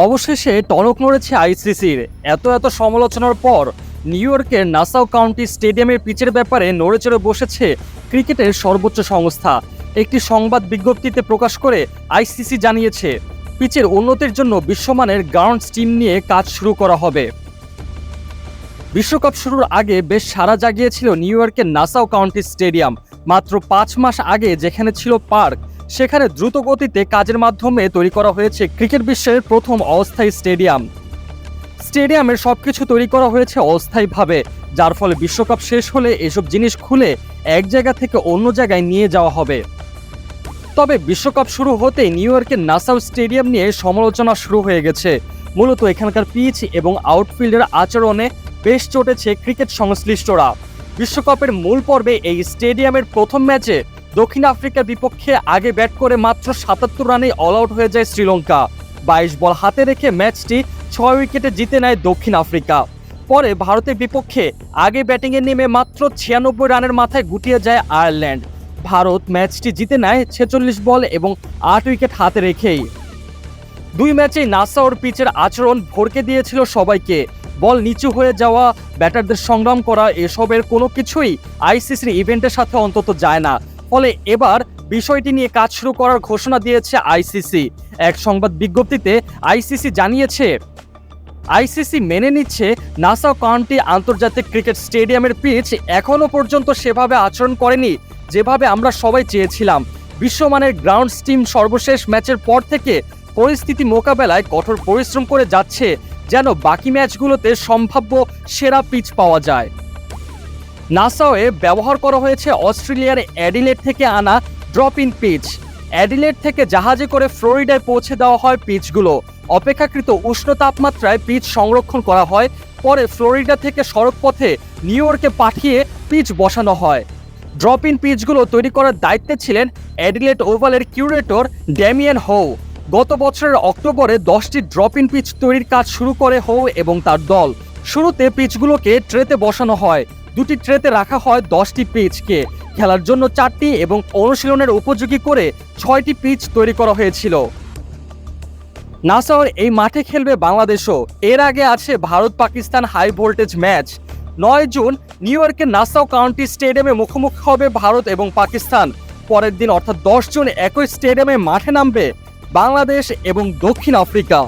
অবশেষে টনক নড়েছে আইসিসির। এত এত সমালোচনার পর নিউ ইয়র্কের নাসাও কাউন্টি স্টেডিয়ামের পিচের ব্যাপারে নড়েচড়ে বসেছে ক্রিকেটের সর্বোচ্চ সংস্থা। একটি সংবাদ বিজ্ঞপ্তিতে প্রকাশ করে আইসিসি জানিয়েছে, পিচের উন্নতির জন্য বিশ্বমানের গ্রাউন্ড স্টিম নিয়ে কাজ শুরু করা হবে। বিশ্বকাপ শুরুর আগে বেশ সারা জাগিয়েছিল নিউ ইয়র্কের নাসাও কাউন্টি স্টেডিয়াম। মাত্র পাঁচ মাস আগে যেখানে ছিল পার্ক সেখানে দ্রুত গতিতে কাজের মাধ্যমে তৈরি করা হয়েছে ক্রিকেট বিশ্বের প্রথম অস্থায়ী স্টেডিয়াম। স্টেডিয়ামের সবকিছু তৈরি করা হয়েছে অস্থায়ীভাবে, যার ফলে বিশ্বকাপ শেষ হলে এসব জিনিস খুলে এক জায়গা থেকে অন্য জায়গায় নিয়ে যাওয়া হবে। তবে বিশ্বকাপ শুরু হতে নিউ ইয়র্কের নাসাউ স্টেডিয়াম নিয়ে সমালোচনা শুরু হয়ে গেছে। মূলত এখানকার পিচ এবং আউটফিল্ডের আচরণে বেশ চটেছে ক্রিকেট সংশ্লিষ্টরা। বিশ্বকাপের মূল পর্বে এই স্টেডিয়ামের প্রথম ম্যাচে দক্ষিণ আফ্রিকার বিপক্ষে আগে ব্যাট করে মাত্র সাতাত্তর রানে অল আউট হয়ে যায় শ্রীলঙ্কা। বাইশ বল হাতে রেখে ম্যাচটি ছয় উইকেটে জিতে নেয় দক্ষিণ আফ্রিকা। পরে ভারতের বিপক্ষে আগে ব্যাটিংয়ে নেমে মাত্র ছিয়ানব্বই রানের মাথায় গুটিয়ে যায় আয়ারল্যান্ড। ভারত ম্যাচটি জিতে নেয় ছেচল্লিশ বল এবং আট উইকেট হাতে রেখেই। দুই ম্যাচেই নাসা ওর পিচের আচরণ ভরকে দিয়েছিল সবাইকে। বল নিচু হয়ে যাওয়া, ব্যাটারদের সংগ্রাম করা, এসবের কোনো কিছুই আইসিসির ইভেন্টের সাথে অন্তত যায় না। ফলে এবার বিষয়টি নিয়ে কাজ শুরু করার ঘোষণা দিয়েছে আইসিসি। এক সংবাদ বিজ্ঞপ্তিতে আইসিসি জানিয়েছে, আইসিসি মেনে নিচ্ছে নাসাও কাউন্টি আন্তর্জাতিক ক্রিকেট স্টেডিয়ামের পিচ এখনও পর্যন্ত সেভাবে আচরণ করেনি যেভাবে আমরা সবাই চেয়েছিলাম। বিশ্বমানের গ্রাউন্ড স্টিম সর্বশেষ ম্যাচের পর থেকে পরিস্থিতি মোকাবেলায় কঠোর পরিশ্রম করে যাচ্ছে, যেন বাকি ম্যাচগুলোতে সম্ভাব্য সেরা পিচ পাওয়া যায়। নাসাওয়ে ব্যবহার করা হয়েছে অস্ট্রেলিয়ার অ্যাডিলেট থেকে আনা ড্রপ ইন পিচ। অ্যাডিলেট থেকে জাহাজে করে ফ্লোরিডায় পৌঁছে দেওয়া হয় পিচগুলো। অপেক্ষাকৃত উষ্ণ তাপমাত্রায় পিচ সংরক্ষণ করা হয়, পরে ফ্লোরিডা থেকে সড়কপথে নিউ ইয়র্কে পাঠিয়ে পিচ বসানো হয়। ড্রপ ইন পিচগুলো তৈরি করার দায়িত্বে ছিলেন অ্যাডিলেট ওভালের কিউরেটর ড্যামিয়ান হৌ গত বছরের অক্টোবরে দশটি ড্রপ ইন পিচ তৈরির কাজ শুরু করে হৌ এবং তার দল। শুরুতে পিচগুলোকে ট্রেতে বসানো হয়। দুটি ট্রেতে রাখা হয় দশটি পিচকে। খেলার জন্য চারটি এবং অনুশীলনের উপযোগী করে ছয়টি পিচ তৈরি করা হয়েছিল। নাসাওর এই মাঠে খেলবে বাংলাদেশও। এর আগে আছে Bharat Pakistan high voltage match. নয় জুন নিউ ইয়র্কের নাসাও কাউন্টি স্টেডিয়ামে মুখোমুখি হবে ভারত এবং পাকিস্তান। পরের দিন অর্থাৎ দশ জুন একই স্টেডিয়ামে মাঠে নামবে বাংলাদেশ এবং দক্ষিণ আফ্রিকা।